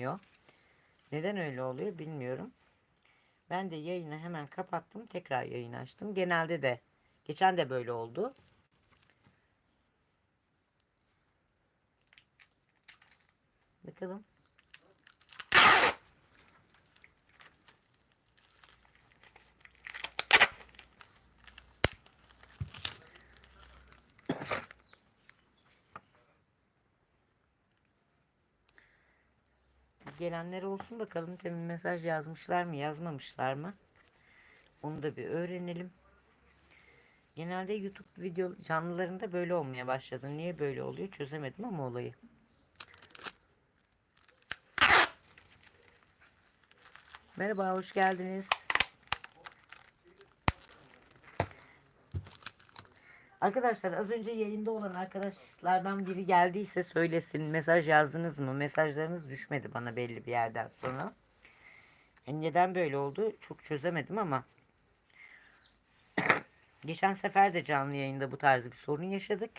gelmiyor. Neden öyle oluyor bilmiyorum. Ben de yayını hemen kapattım. Tekrar yayın açtım. Genelde de geçen de böyle oldu. Bakalım. Gelenler olsun bakalım. Demin mesaj yazmışlar mı yazmamışlar mı? Onu da bir öğrenelim. Genelde YouTube video canlılarında böyle olmaya başladı. Niye böyle oluyor çözemedim ama olayı. Merhaba, hoş geldiniz. Arkadaşlar az önce yayında olan arkadaşlardan biri geldiyse söylesin. Mesaj yazdınız mı? Mesajlarınız düşmedi bana belli bir yerden sonra. Yani neden böyle oldu çok çözemedim ama. Geçen sefer de canlı yayında bu tarz bir sorun yaşadık.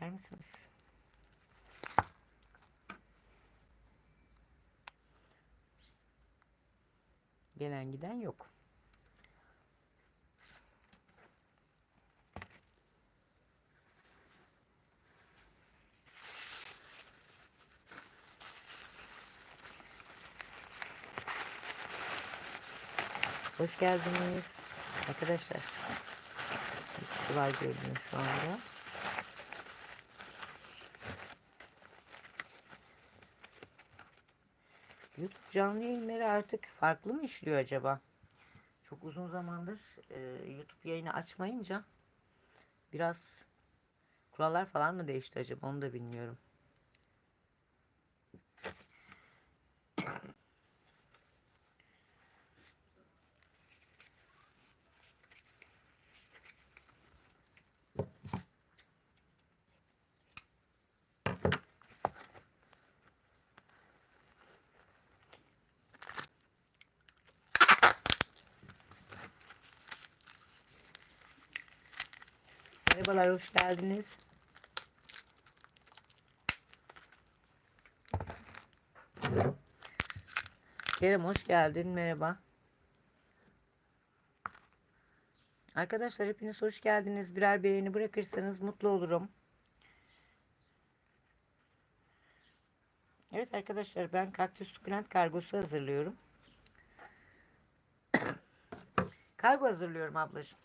Bakar mısınız? Gelen giden yok. Hoş geldiniz arkadaşlar. Var görünüyor şu anda. YouTube canlı yayınları artık farklı mı işliyor acaba? Çok uzun zamandır e, YouTube yayını açmayınca biraz kurallar falan mı değişti acaba onu da bilmiyorum. Merhabalar, hoş geldiniz. Kerem hoş geldin, merhaba. Arkadaşlar hepiniz hoş geldiniz. Birer beğeni bırakırsanız mutlu olurum. Evet arkadaşlar ben kaktüs sukulent kargosu hazırlıyorum. Kargo hazırlıyorum ablacığım.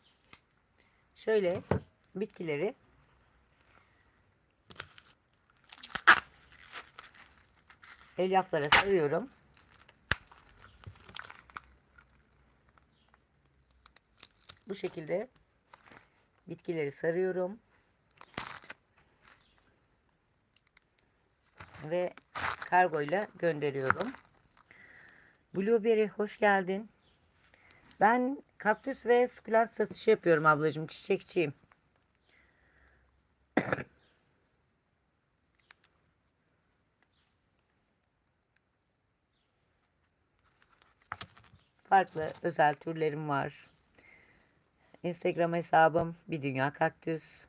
Şöyle bitkileri elyaflara sarıyorum. Bu şekilde bitkileri sarıyorum. Ve kargoyla gönderiyorum. Blueberry hoş geldin. Ben kaktüs ve sukulent satışı yapıyorum ablacığım. Çiçekçiyim. Farklı özel türlerim var. Instagram hesabım bir dünya kaktüs.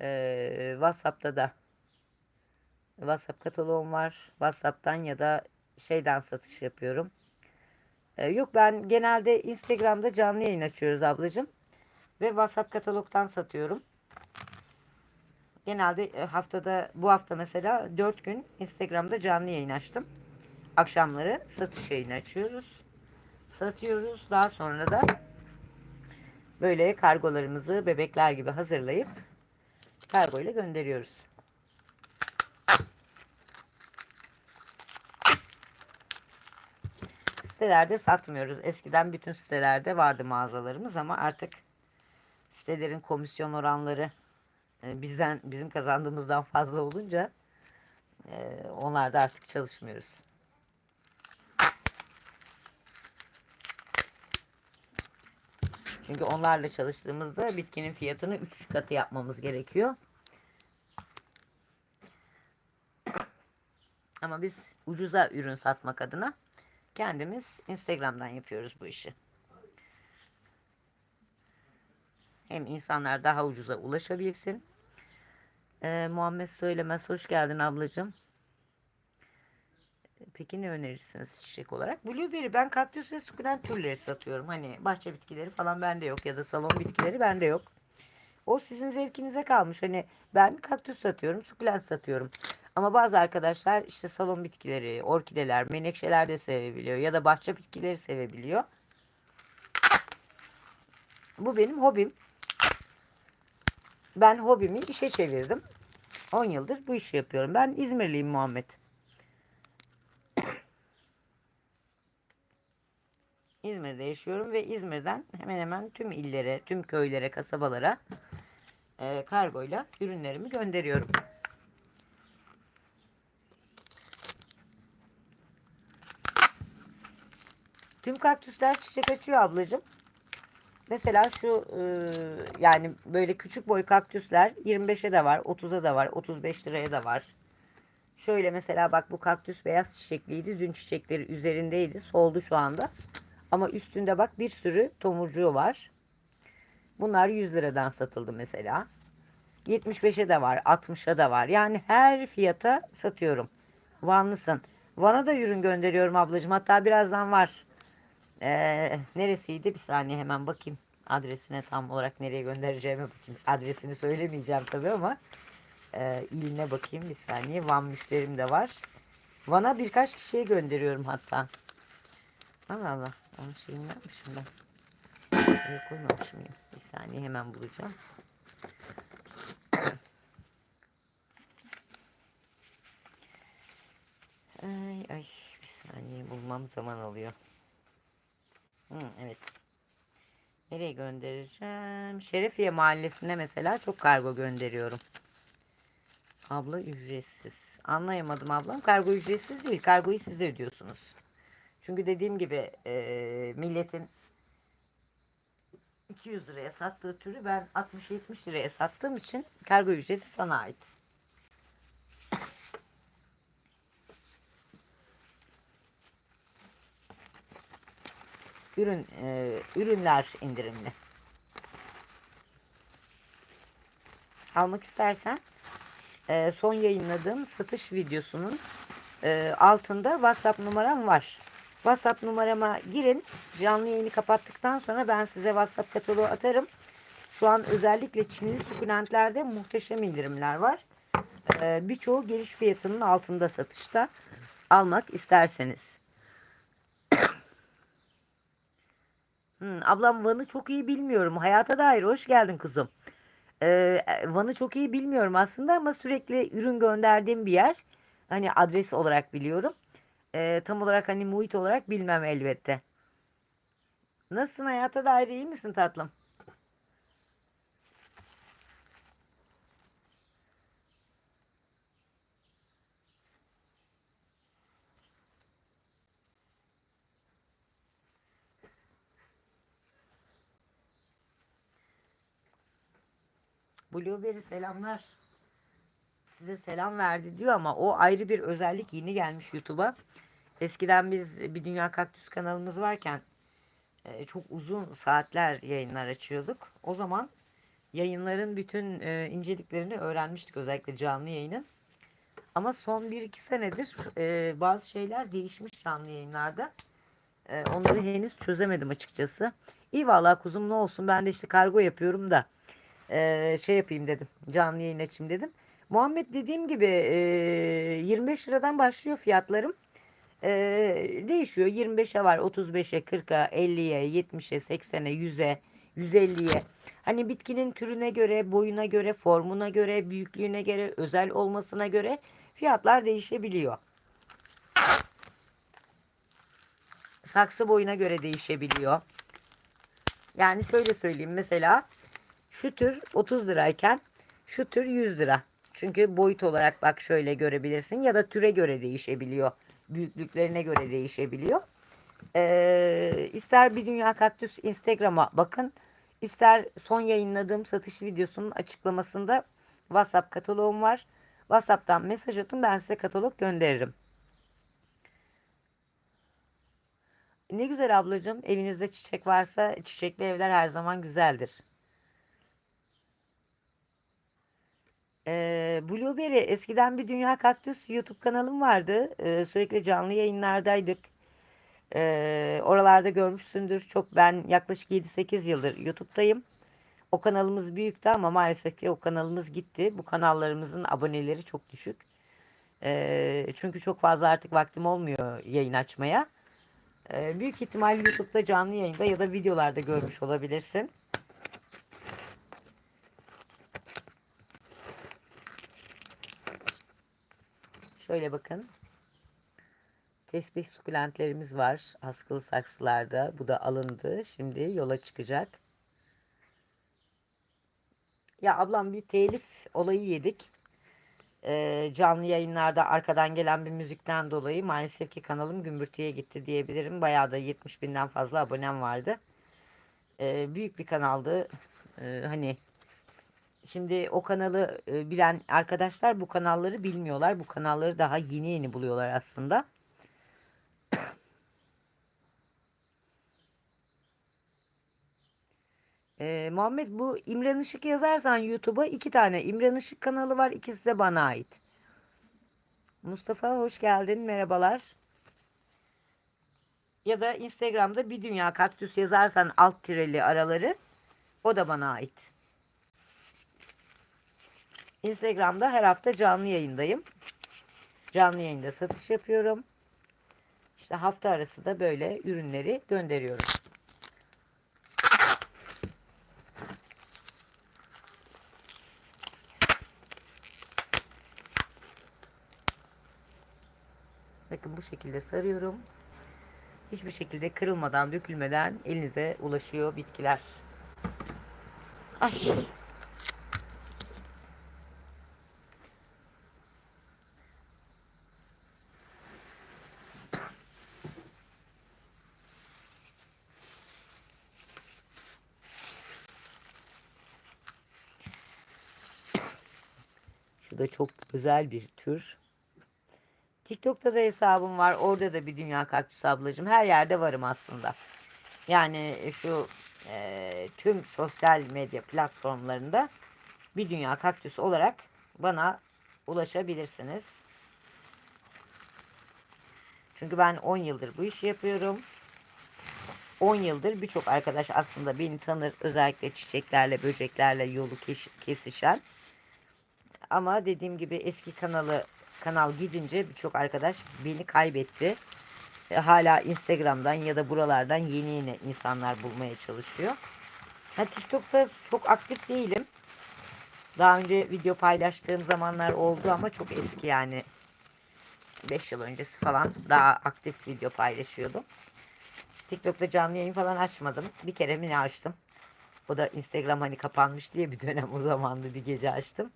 Ee, WhatsApp'ta da WhatsApp kataloğum var. WhatsApp'tan ya da şeyden satış yapıyorum. Ee, yok ben genelde Instagram'da canlı yayın açıyoruz ablacığım. Ve WhatsApp katalogdan satıyorum. Genelde e, haftada bu hafta mesela 4 gün Instagram'da canlı yayın açtım. Akşamları satış yayını açıyoruz. Satıyoruz. Daha sonra da böyle kargolarımızı bebekler gibi hazırlayıp kargo ile gönderiyoruz. Sitelerde satmıyoruz. Eskiden bütün sitelerde vardı mağazalarımız ama artık sitelerin komisyon oranları e, bizden bizim kazandığımızdan fazla olunca e, onlarda artık çalışmıyoruz. Çünkü onlarla çalıştığımızda bitkinin fiyatını 3 katı yapmamız gerekiyor. Ama biz ucuza ürün satmak adına kendimiz Instagram'dan yapıyoruz bu işi. Hem insanlar daha ucuza ulaşabilsin. Ee, Muhammed Söylemez hoş geldin ablacığım. Peki ne önerirsiniz çiçek olarak? Blueberry ben kaktüs ve sukulent türleri satıyorum. Hani bahçe bitkileri falan bende yok ya da salon bitkileri bende yok. O sizin zevkinize kalmış. Hani ben kaktüs satıyorum, sukulent satıyorum. Ama bazı arkadaşlar işte salon bitkileri, orkideler, menekşeler de sevebiliyor ya da bahçe bitkileri sevebiliyor. Bu benim hobim. Ben hobimi işe çevirdim. 10 yıldır bu işi yapıyorum. Ben İzmirliyim Muhammed. İzmir'de yaşıyorum ve İzmir'den hemen hemen tüm illere, tüm köylere, kasabalara e, kargoyla ürünlerimi gönderiyorum. Tüm kaktüsler çiçek açıyor ablacığım. Mesela şu e, yani böyle küçük boy kaktüsler 25'e de var, 30'a da var, 35 liraya da var. Şöyle mesela bak bu kaktüs beyaz çiçekliydi. Dün çiçekleri üzerindeydi. Soldu şu anda. Ama üstünde bak bir sürü tomurcuğu var. Bunlar 100 liradan satıldı mesela. 75'e de var, 60'a da var. Yani her fiyata satıyorum. Vanlısın. Van'a da ürün gönderiyorum ablacığım. Hatta birazdan var. Ee, neresiydi? Bir saniye hemen bakayım. Adresine tam olarak nereye göndereceğime bakayım. Adresini söylemeyeceğim tabii ama e, iline bakayım bir saniye. Van müşterim de var. Van'a birkaç kişiye gönderiyorum hatta. Allah Allah. Onun şeyini yapmışım ben. Buraya koymamışım ya. Bir saniye hemen bulacağım. Ay ay bir saniye bulmam zaman alıyor. Hı, evet. Nereye göndereceğim? Şerefiye Mahallesi'ne mesela çok kargo gönderiyorum. Abla ücretsiz. Anlayamadım ablam. Kargo ücretsiz değil. Kargoyu siz ödüyorsunuz. Çünkü dediğim gibi e, milletin 200 liraya sattığı türü ben 60-70 liraya sattığım için kargo ücreti sana ait. Ürün e, ürünler indirimli. Almak istersen e, son yayınladığım satış videosunun e, altında WhatsApp numaram var. WhatsApp numarama girin. Canlı yayını kapattıktan sonra ben size WhatsApp kataloğu atarım. Şu an özellikle Çinli sukulentlerde muhteşem indirimler var. Ee, Birçoğu giriş fiyatının altında satışta. Almak isterseniz. hmm, ablam Van'ı çok iyi bilmiyorum. Hayata dair hoş geldin kuzum. Ee, Van'ı çok iyi bilmiyorum aslında ama sürekli ürün gönderdiğim bir yer. Hani adres olarak biliyorum. Ee, tam olarak hani muhit olarak bilmem elbette. Nasılsın hayata dair iyi misin tatlım? Blueberry selamlar. Size selam verdi diyor ama o ayrı bir özellik yeni gelmiş YouTube'a. Eskiden biz bir Dünya Kaktüs kanalımız varken e, çok uzun saatler yayınlar açıyorduk. O zaman yayınların bütün e, inceliklerini öğrenmiştik özellikle canlı yayının. Ama son 1-2 senedir e, bazı şeyler değişmiş canlı yayınlarda. E, onları henüz çözemedim açıkçası. İyi vallahi kuzum ne olsun ben de işte kargo yapıyorum da e, şey yapayım dedim. Canlı yayın açayım dedim. Muhammed dediğim gibi e, 25 liradan başlıyor fiyatlarım. E, değişiyor. 25'e var, 35'e, 40'a, 50'ye, 70'e, 80'e, 100'e, 150'ye. Hani bitkinin türüne göre, boyuna göre, formuna göre, büyüklüğüne göre, özel olmasına göre fiyatlar değişebiliyor. Saksı boyuna göre değişebiliyor. Yani şöyle söyleyeyim mesela şu tür 30 lirayken şu tür 100 lira. Çünkü boyut olarak bak şöyle görebilirsin ya da türe göre değişebiliyor. Büyüklüklerine göre değişebiliyor. Ee, ister bir dünya kaktüs Instagram'a bakın. ister son yayınladığım satış videosunun açıklamasında WhatsApp kataloğum var. WhatsApp'tan mesaj atın ben size katalog gönderirim. Ne güzel ablacığım evinizde çiçek varsa çiçekli evler her zaman güzeldir. Ee, Blueberry eskiden bir Dünya Kaktüs YouTube kanalım vardı. Ee, sürekli canlı yayınlardaydık. Ee, oralarda görmüşsündür. Çok ben yaklaşık 7-8 yıldır YouTube'dayım. O kanalımız büyüktü ama maalesef ki o kanalımız gitti. Bu kanallarımızın aboneleri çok düşük. Ee, çünkü çok fazla artık vaktim olmuyor yayın açmaya. Ee, büyük ihtimal YouTube'da canlı yayında ya da videolarda görmüş olabilirsin. Şöyle bakın. Tesbih sukulentlerimiz var. Askılı saksılarda. Bu da alındı. Şimdi yola çıkacak. Ya ablam bir telif olayı yedik. Ee, canlı yayınlarda arkadan gelen bir müzikten dolayı maalesef ki kanalım gümbürtüye gitti diyebilirim. Bayağı da 70 binden fazla abonem vardı. Ee, büyük bir kanaldı. Ee, hani Şimdi o kanalı e, bilen arkadaşlar bu kanalları bilmiyorlar. Bu kanalları daha yeni yeni buluyorlar aslında. Ee, Muhammed bu İmran Işık yazarsan YouTube'a iki tane İmran Işık kanalı var. İkisi de bana ait. Mustafa hoş geldin. Merhabalar. Ya da Instagram'da bir dünya kaktüs yazarsan alt tireli araları o da bana ait. Instagram'da her hafta canlı yayındayım. Canlı yayında satış yapıyorum. İşte hafta arası da böyle ürünleri gönderiyorum. Bakın bu şekilde sarıyorum. Hiçbir şekilde kırılmadan, dökülmeden elinize ulaşıyor bitkiler. Ay. Çok özel bir tür. TikTok'ta da hesabım var. Orada da bir dünya kaktüs ablacığım. Her yerde varım aslında. Yani şu e, tüm sosyal medya platformlarında bir dünya kaktüs olarak bana ulaşabilirsiniz. Çünkü ben 10 yıldır bu işi yapıyorum. 10 yıldır birçok arkadaş aslında beni tanır. Özellikle çiçeklerle, böceklerle yolu kesişen. Ama dediğim gibi eski kanalı kanal gidince birçok arkadaş beni kaybetti. E, hala Instagram'dan ya da buralardan yeni yeni insanlar bulmaya çalışıyor. Ha, TikTok'ta çok aktif değilim. Daha önce video paylaştığım zamanlar oldu ama çok eski yani. 5 yıl öncesi falan daha aktif video paylaşıyordum. TikTok'ta canlı yayın falan açmadım. Bir kere mi açtım. O da Instagram hani kapanmış diye bir dönem o zamandı bir gece açtım.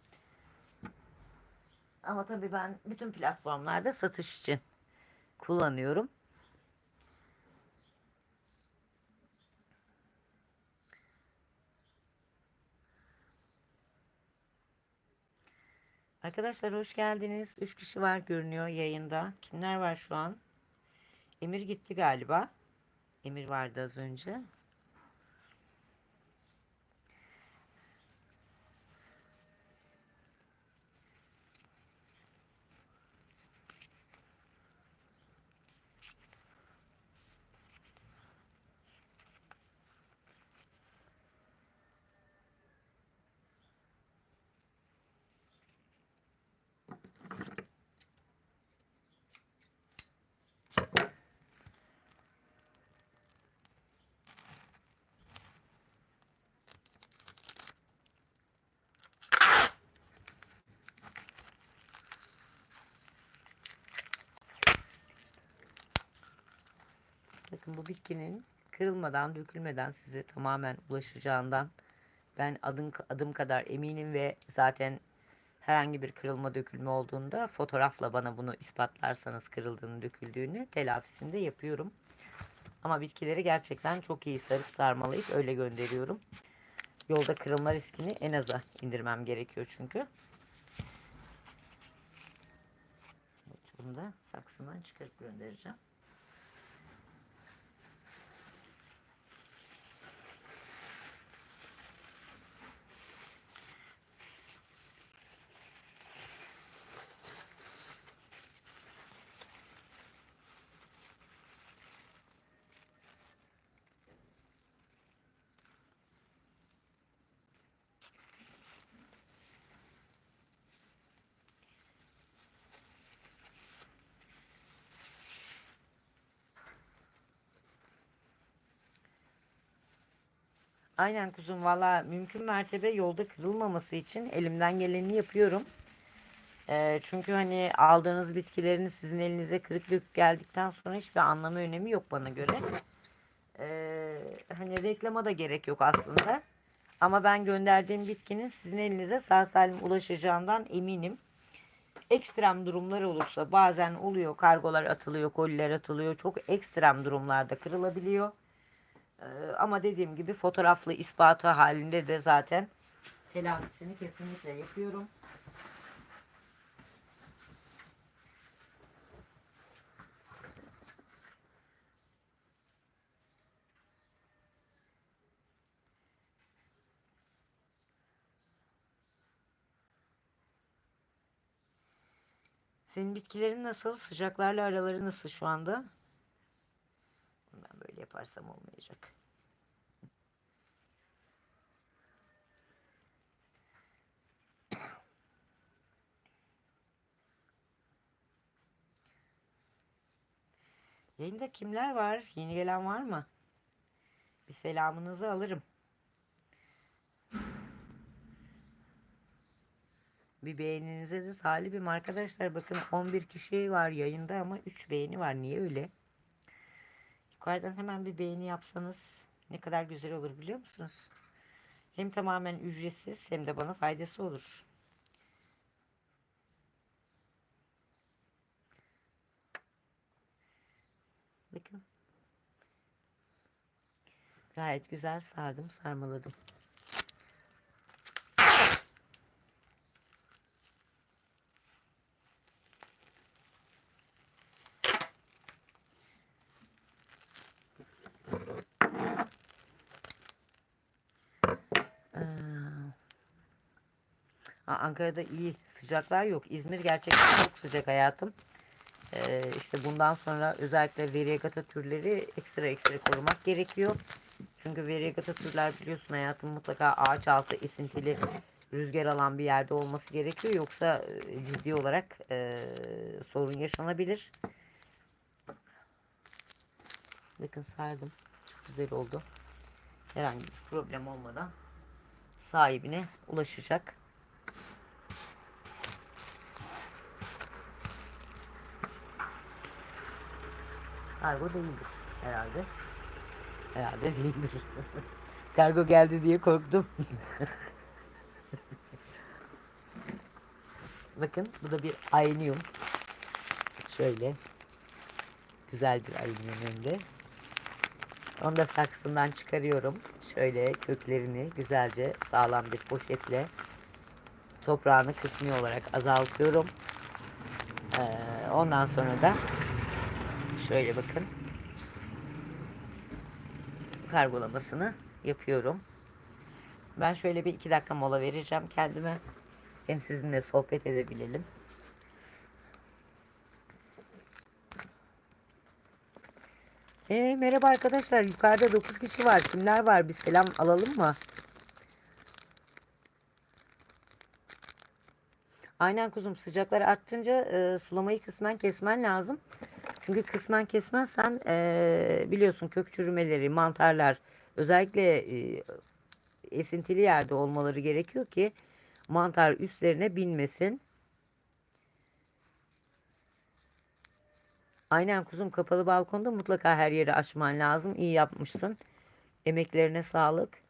Ama tabii ben bütün platformlarda satış için kullanıyorum. Arkadaşlar hoş geldiniz. 3 kişi var görünüyor yayında. Kimler var şu an? Emir gitti galiba. Emir vardı az önce. Bakın bu bitkinin kırılmadan, dökülmeden size tamamen ulaşacağından ben adım, adım kadar eminim ve zaten herhangi bir kırılma dökülme olduğunda fotoğrafla bana bunu ispatlarsanız kırıldığını döküldüğünü telafisini de yapıyorum. Ama bitkileri gerçekten çok iyi sarıp sarmalayıp öyle gönderiyorum. Yolda kırılma riskini en aza indirmem gerekiyor çünkü. Evet, bunu da saksından çıkarıp göndereceğim. Aynen kuzum valla mümkün mertebe yolda kırılmaması için elimden geleni yapıyorum. Ee, çünkü hani aldığınız bitkilerin sizin elinize kırık dökük geldikten sonra hiçbir anlamı önemi yok bana göre. Ee, hani reklama da gerek yok aslında. Ama ben gönderdiğim bitkinin sizin elinize sağ salim ulaşacağından eminim. Ekstrem durumlar olursa bazen oluyor kargolar atılıyor, koliler atılıyor. Çok ekstrem durumlarda kırılabiliyor. Ee, ama dediğim gibi fotoğraflı ispatı halinde de zaten telafisini kesinlikle yapıyorum. Senin bitkilerin nasıl? Sıcaklarla araları nasıl şu anda? Ben böyle yaparsam olmayacak. Yayında kimler var? Yeni gelen var mı? Bir selamınızı alırım. Bir beğeninize de talibim arkadaşlar. Bakın 11 kişi var yayında ama 3 beğeni var. Niye öyle? Yukarıdan hemen bir beğeni yapsanız ne kadar güzel olur biliyor musunuz? Hem tamamen ücretsiz hem de bana faydası olur. Bakın. Gayet güzel sardım, sarmaladım. Ee, Aa, Ankara'da iyi sıcaklar yok. İzmir gerçekten çok sıcak hayatım. Ee, işte bundan sonra özellikle variegata türleri ekstra ekstra korumak gerekiyor. Çünkü variegata türler biliyorsun hayatım mutlaka ağaç altı esintili rüzgar alan bir yerde olması gerekiyor. Yoksa e, ciddi olarak e, sorun yaşanabilir. Bakın sardım. Çok güzel oldu. Herhangi bir problem olmadan sahibine ulaşacak. Kargo değildir herhalde. Herhalde değildir. Kargo geldi diye korktum. Bakın bu da bir aynium. Şöyle. Güzel bir aynium hem de. Onu da saksından çıkarıyorum. Şöyle köklerini güzelce sağlam bir poşetle toprağını kısmi olarak azaltıyorum. Ee, ondan sonra da şöyle bakın kargolamasını yapıyorum. Ben şöyle bir iki dakika mola vereceğim kendime. Hem sizinle sohbet edebilelim. E, merhaba arkadaşlar. Yukarıda 9 kişi var. Kimler var? Bir selam alalım mı? Aynen kuzum sıcaklar arttınca e, sulamayı kısmen kesmen lazım. Çünkü kısmen kesmezsen e, biliyorsun kök çürümeleri, mantarlar özellikle e, esintili yerde olmaları gerekiyor ki mantar üstlerine binmesin. Aynen kuzum kapalı balkonda mutlaka her yeri açman lazım. İyi yapmışsın. Emeklerine sağlık.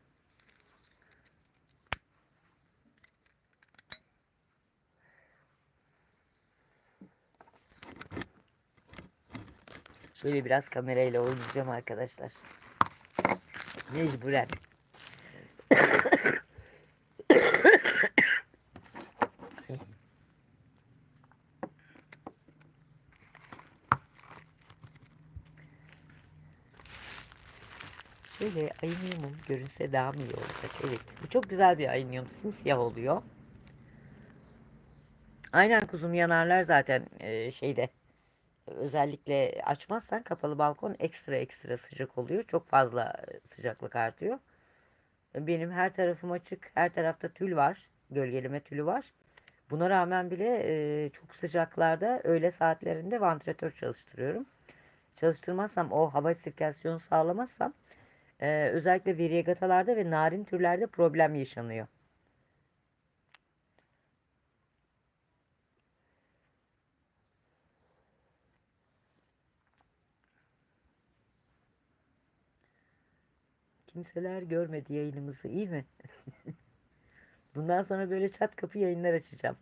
Böyle biraz kamerayla oynayacağım arkadaşlar. Mecburen. Şöyle aynıyumum görünse daha mı iyi olacak? Evet. Bu çok güzel bir aynıyum. Simsiyah oluyor. Aynen kuzum yanarlar zaten e, şeyde Özellikle açmazsan kapalı balkon ekstra ekstra sıcak oluyor. Çok fazla e, sıcaklık artıyor. Benim her tarafım açık. Her tarafta tül var. Gölgeleme tülü var. Buna rağmen bile e, çok sıcaklarda öğle saatlerinde vantilatör çalıştırıyorum. Çalıştırmazsam o hava sirkülasyonu sağlamazsam e, özellikle variegatalarda ve narin türlerde problem yaşanıyor. Kimseler görmedi yayınımızı iyi mi? Bundan sonra böyle çat kapı yayınlar açacağım.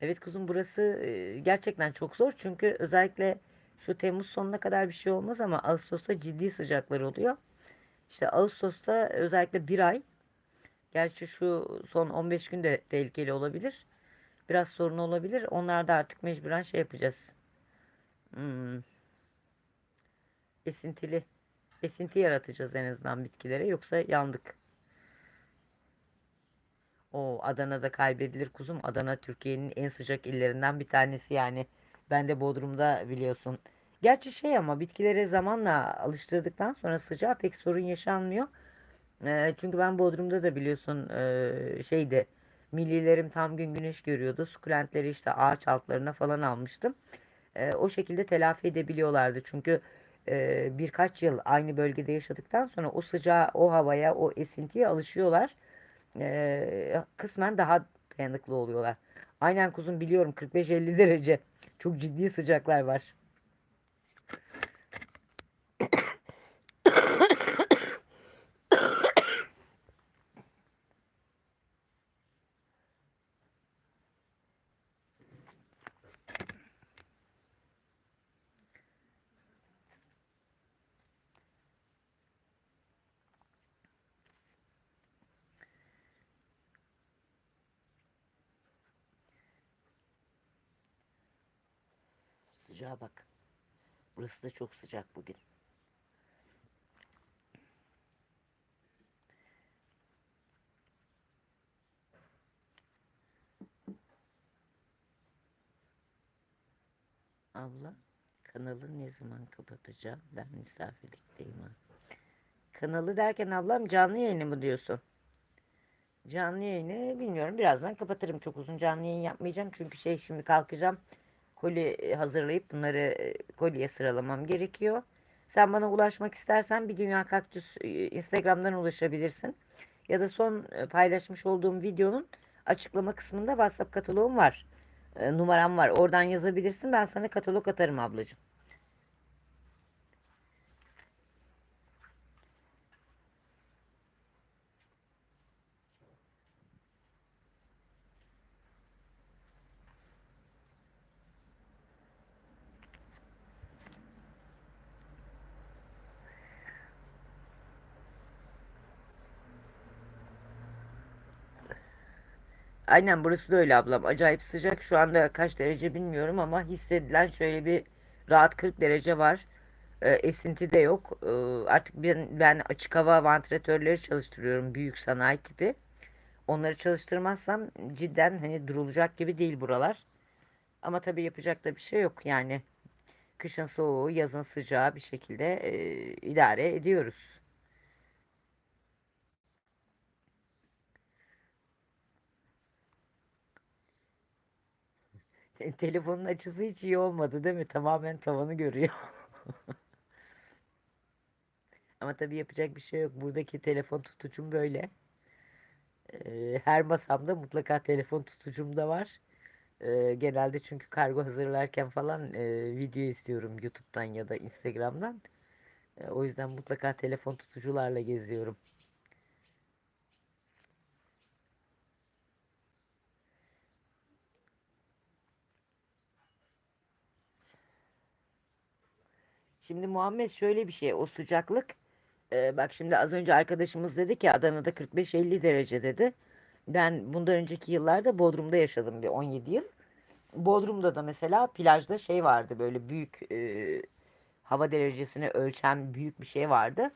Evet kuzum burası e, gerçekten çok zor. Çünkü özellikle şu Temmuz sonuna kadar bir şey olmaz ama Ağustos'ta ciddi sıcaklar oluyor. İşte Ağustos'ta özellikle bir ay. Gerçi şu son 15 gün de tehlikeli olabilir. Biraz sorun olabilir. Onlarda artık mecburen şey yapacağız. Hmm. Esintili. Esinti yaratacağız en azından bitkilere. Yoksa yandık. O Adana'da kaybedilir kuzum. Adana Türkiye'nin en sıcak illerinden bir tanesi yani. Ben de Bodrum'da biliyorsun. Gerçi şey ama bitkilere zamanla alıştırdıktan sonra sıcağa pek sorun yaşanmıyor. E, çünkü ben Bodrum'da da biliyorsun e, şeydi millilerim tam gün güneş görüyordu. Sukulentleri işte ağaç altlarına falan almıştım. E, o şekilde telafi edebiliyorlardı. Çünkü birkaç yıl aynı bölgede yaşadıktan sonra o sıcağa, o havaya, o esintiye alışıyorlar kısmen daha dayanıklı oluyorlar. Aynen kuzum biliyorum 45-50 derece. Çok ciddi sıcaklar var. Sıcağa bak. Burası da çok sıcak bugün. Abla kanalı ne zaman kapatacağım? Ben misafirlikteyim ha. Kanalı derken ablam canlı yayını mı diyorsun? Canlı yayını bilmiyorum. Birazdan kapatırım. Çok uzun canlı yayın yapmayacağım. Çünkü şey şimdi kalkacağım. Koli e, hazırlayıp bunları e, kolye sıralamam gerekiyor. Sen bana ulaşmak istersen bir Dünya Kaktüs e, Instagram'dan ulaşabilirsin. Ya da son paylaşmış olduğum videonun açıklama kısmında WhatsApp kataloğum var. Numaram var. Oradan yazabilirsin. Ben sana katalog atarım ablacığım. Aynen burası da öyle ablam. Acayip sıcak. Şu anda kaç derece bilmiyorum ama hissedilen şöyle bir rahat 40 derece var. E, esinti de yok. E, artık ben, ben açık hava vantilatörleri çalıştırıyorum. Büyük sanayi tipi. Onları çalıştırmazsam cidden hani durulacak gibi değil buralar. Ama tabii yapacak da bir şey yok. Yani kışın soğuğu, yazın sıcağı bir şekilde e, idare ediyoruz. Telefonun açısı hiç iyi olmadı değil mi? Tamamen tavanı görüyor. Ama tabii yapacak bir şey yok. Buradaki telefon tutucum böyle. Ee, her masamda mutlaka telefon tutucum da var. Ee, genelde çünkü kargo hazırlarken falan e, video istiyorum YouTube'dan ya da Instagram'dan. E, o yüzden mutlaka telefon tutucularla geziyorum. Şimdi Muhammed şöyle bir şey o sıcaklık e, bak şimdi az önce arkadaşımız dedi ki Adana'da 45-50 derece dedi. Ben bundan önceki yıllarda Bodrum'da yaşadım bir 17 yıl. Bodrum'da da mesela plajda şey vardı böyle büyük e, hava derecesini ölçen büyük bir şey vardı.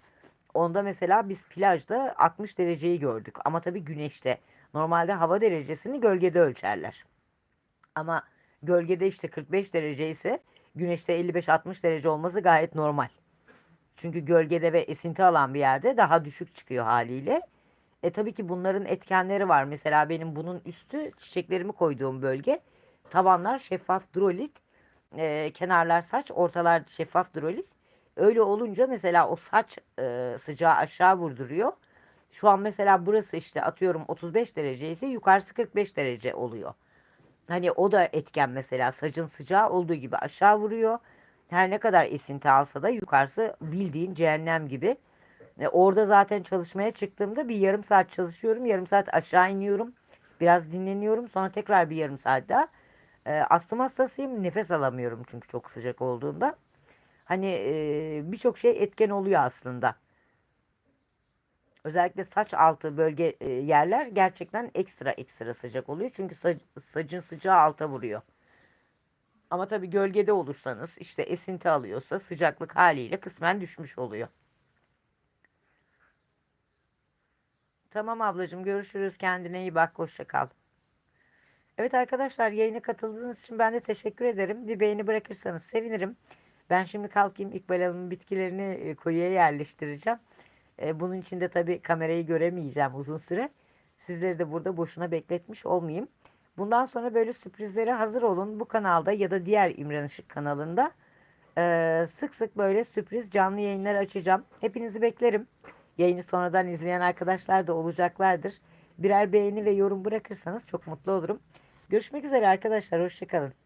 Onda mesela biz plajda 60 dereceyi gördük ama tabii güneşte. Normalde hava derecesini gölgede ölçerler. Ama gölgede işte 45 derece ise güneşte 55-60 derece olması gayet normal. Çünkü gölgede ve esinti alan bir yerde daha düşük çıkıyor haliyle. E tabii ki bunların etkenleri var. Mesela benim bunun üstü çiçeklerimi koyduğum bölge. Tabanlar şeffaf drolit, e, kenarlar saç, ortalar şeffaf drolit. Öyle olunca mesela o saç e, sıcağı aşağı vurduruyor. Şu an mesela burası işte atıyorum 35 derece ise yukarısı 45 derece oluyor. Hani o da etken mesela saçın sıcağı olduğu gibi aşağı vuruyor. Her ne kadar esinti alsa da yukarısı bildiğin cehennem gibi. E, orada zaten çalışmaya çıktığımda bir yarım saat çalışıyorum. Yarım saat aşağı iniyorum. Biraz dinleniyorum. Sonra tekrar bir yarım saat daha. E, astım hastasıyım. Nefes alamıyorum çünkü çok sıcak olduğunda. Hani e, birçok şey etken oluyor aslında. Özellikle saç altı bölge e, yerler gerçekten ekstra ekstra sıcak oluyor. Çünkü sac- sacın sıcağı alta vuruyor. Ama tabii gölgede olursanız işte esinti alıyorsa sıcaklık haliyle kısmen düşmüş oluyor. Tamam ablacığım görüşürüz. Kendine iyi bak. Hoşça kal. Evet arkadaşlar yayına katıldığınız için ben de teşekkür ederim. Bir beğeni bırakırsanız sevinirim. Ben şimdi kalkayım İkbal Hanım'ın bitkilerini e, kuyuya yerleştireceğim. E, Bunun için de tabii kamerayı göremeyeceğim uzun süre. Sizleri de burada boşuna bekletmiş olmayayım. Bundan sonra böyle sürprizlere hazır olun. Bu kanalda ya da diğer İmran Işık kanalında e, sık sık böyle sürpriz canlı yayınlar açacağım. Hepinizi beklerim. Yayını sonradan izleyen arkadaşlar da olacaklardır. Birer beğeni ve yorum bırakırsanız çok mutlu olurum. Görüşmek üzere arkadaşlar. Hoşçakalın.